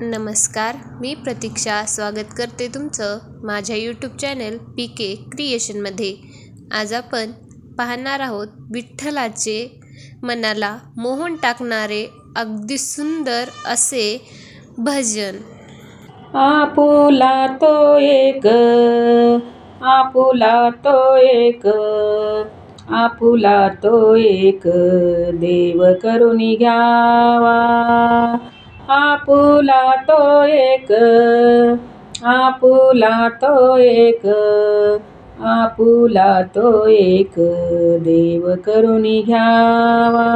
नमस्कार मी प्रतीक्षा स्वागत करते तुमचं माझ्या यूट्यूब चॅनल पी के क्रिएशनमध्ये आज आपण पाहणार आहोत विठ्ठलाचे मनाला मोहन टाकणारे अगदी सुंदर असे भजन. आपुला तो एक आपुला तो एक आपुला तो एक देव करुणी घ्यावा. आपुला तो एक आपुला तो एक आपुला तो एक देव करुणी घ्यावा.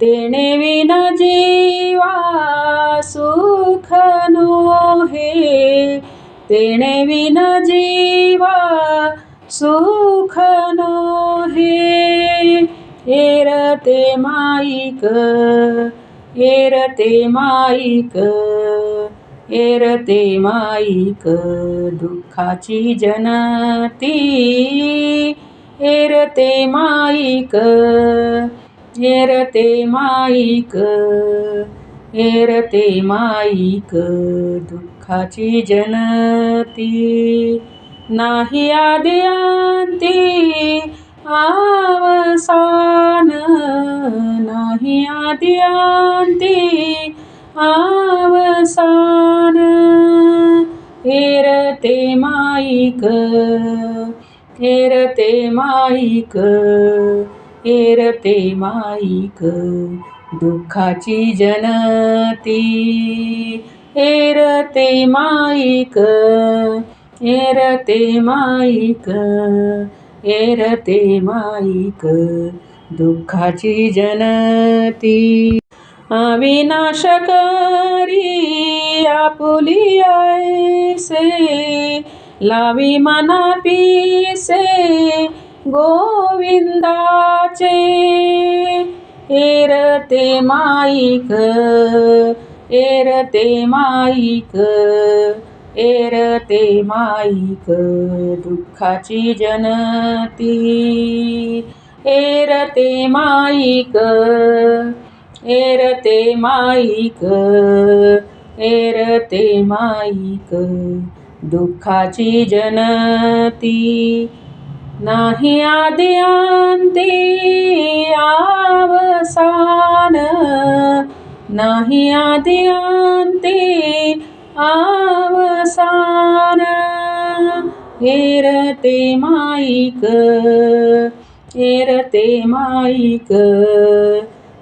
तेणे विना जीवा सुख नो हे तेणे विना जीवा सुख नो हे एरते माईक एरते माईक एरते माईक दुःखाची जनती. एरते माईक एरते माईक एरते माईक दुःखाची जनती. नाही आदयांती आवसा नाही आद्यांती आवसान. एरते माईक एरते माईक एरते माईक दुःखाची जनती. एरते माईक एरते माईक एरते माईक दुःखाची जनती. अविनाशकारी आपुली ऐसे लावी मना पिसे गोविंदाचे. एरते माईक एरते माईक एरते माईक दुःखाची जनती. एरते माईक एरते माईक एरते माईक दुःखाची जनती. नाही आद्यांती आवसान नाही आद्यांती आवसान. एरते माईक एरते माईक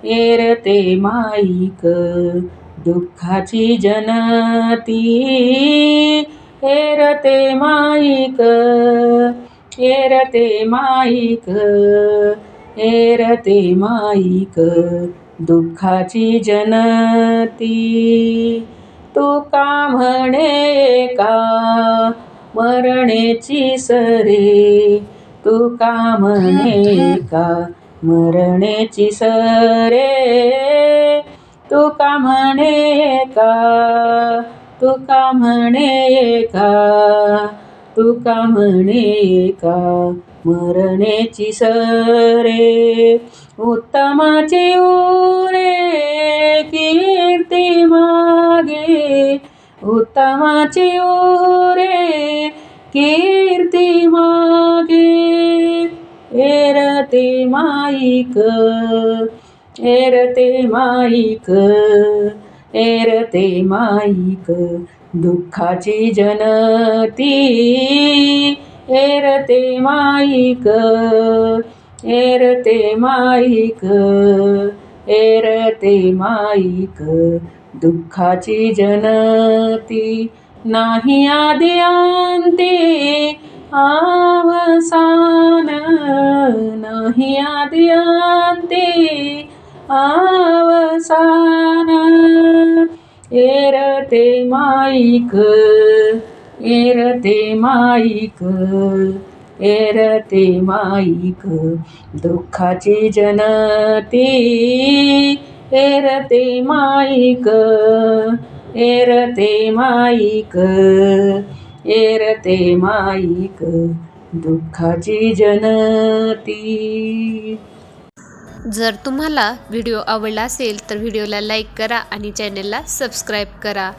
एरते माईक दुःखाची जनती. एरते माईक एरते माईक एरते माईक दुःखाची जनती. तू का म्हणे का मरणेची सरे? तू का म्हणे का मरणेची सरे? तू का म्हणे का? तू का म्हणे का? तू का म्हणे का मरणेची सरे? उत्तमाची उरे कीर्ती मागे उत्तमाची उरे कीर्ती मागे एरते माईक एरते माईक एरते माईक दुःखाची जनती एरते माईक एरते माईक एरते माईक दुःखाची जनती नाही आद्यांते आवसान नाही आद्यांते आवसान एरते माईक एरते माईक एरते माईक दुःखाची जनती एरते माईक एरते माईक एरते माईक दुःखाची जनती. जर तुम्हाला व्हिडिओ आवडला असेल तर व्हिडिओला लाईक करा आणि चॅनलला सबस्क्राईब करा.